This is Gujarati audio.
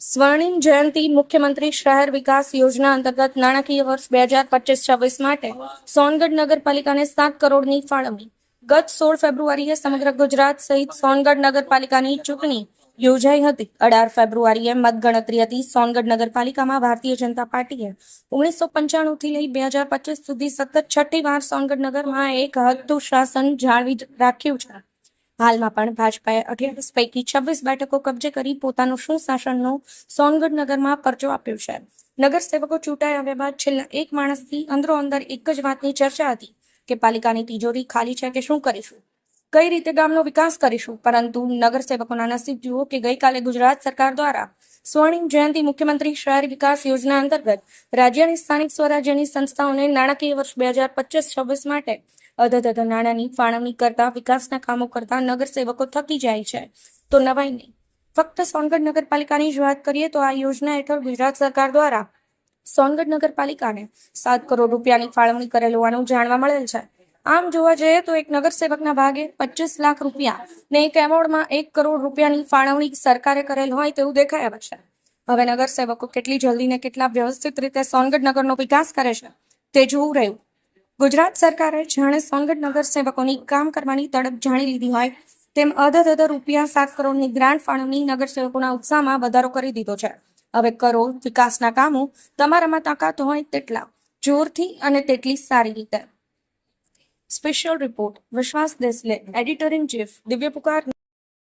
સ્વર્ણિમ જયંતિ મુખ્યમંત્રી શહેર વિકાસ યોજના અંતર્ગત નાણાકીય વર્ષ બે હજાર પચીસ છવ્વીસ માટે સોનગઢ નગરપાલિકાને સાત કરોડની ફાળવણી. ગત સોળ ફેબ્રુઆરીએ સમગ્ર ગુજરાત સહિત સોનગઢ નગરપાલિકાની ચૂંટણી યોજાઈ હતી. અઢાર ફેબ્રુઆરીએ મતગણતરી હતી. સોનગઢ નગરપાલિકામાં ભારતીય જનતા પાર્ટીએ ઓગણીસો પંચાણું થી લઈ બે હજાર પચીસ સુધી સતત છઠ્ઠી વાર સોનગઢ નગરમાં એક હતું શાસન જાળવી રાખ્યું છે. હાલમાં પણ ભાજપાએ અઠ્યાવીસ પૈકી છવ્વીસ બેઠકો કબજે કરી પોતાનું સુશાસનનો સોનગઢ નગરમાં પરચો આપ્યો છે. નગરસેવકો ચૂંટાઈ આવ્યા બાદ છેલ્લા એક માણસથી અંદરો અંદર એક જ વાતની ચર્ચા હતી કે પાલિકાની તિજોરી ખાલી છે કે શું કરીશું? કઈ રીતે ગામનો વિકાસ કરીશું? પરંતુ નગરસેવકોના નસીબ જુઓ કે ગઈકાલે ગુજરાત સરકાર દ્વારા સ્વર્ણિમ જયંતિ મુખ્યમંત્રી શહેર વિકાસ યોજના અંતર્ગત રાજ્યની સ્થાનિક સ્વરાજ્યની સંસ્થાઓને નાણાકીય વર્ષ બે હજાર પચીસ છવ્વીસ માટે અધધધ નાણાંની ફાળવણી કરતા, વિકાસના કામો કરતા નગરસેવકો થકી જાય છે. તો નવાઈ નહીં. ફક્ત સોનગઢ નગરપાલિકાની જ વાત કરીએ તો આ યોજના હેઠળ ગુજરાત સરકાર દ્વારા સોનગઢ નગરપાલિકાને સાત કરોડ રૂપિયાની ફાળવણી કરેલ હોવાનું જાણવા મળેલ છે. આમ જોવા જઈએ તો એક નગરસેવકના ભાગે પચીસ લાખ રૂપિયા ને એક એમોડમાં એક કરોડ રૂપિયાની ફાળવણી સરકારે કરેલ હોય તેવું દેખાય આવે છે. હવે નગરસેવકો કેટલી જલ્દી ને કેટલા વ્યવસ્થિત રીતે સોનગઢ નગરનો વિકાસ કરે છે તે જોવું રહ્યું. ગુજરાત સરકારે જાણે સોનગઢ નગરસેવકોની કામ કરવાની તડપ જાણી લીધી હોય તેમ અધધ રૂપિયા સાત કરોડની ગ્રાન્ટ ફાળવણી નગરસેવકોના ઉત્સાહમાં વધારો કરી દીધો છે. હવે કરો વિકાસના કામો તમારામાં તાકાત હોય તેટલા જોરથી અને તેટલી સારી રીતે. સ્પેશિયલ રિપોર્ટ વિશ્વાસ દેસલે એડિટર ઇન ચીફ દિવ્ય પુકાર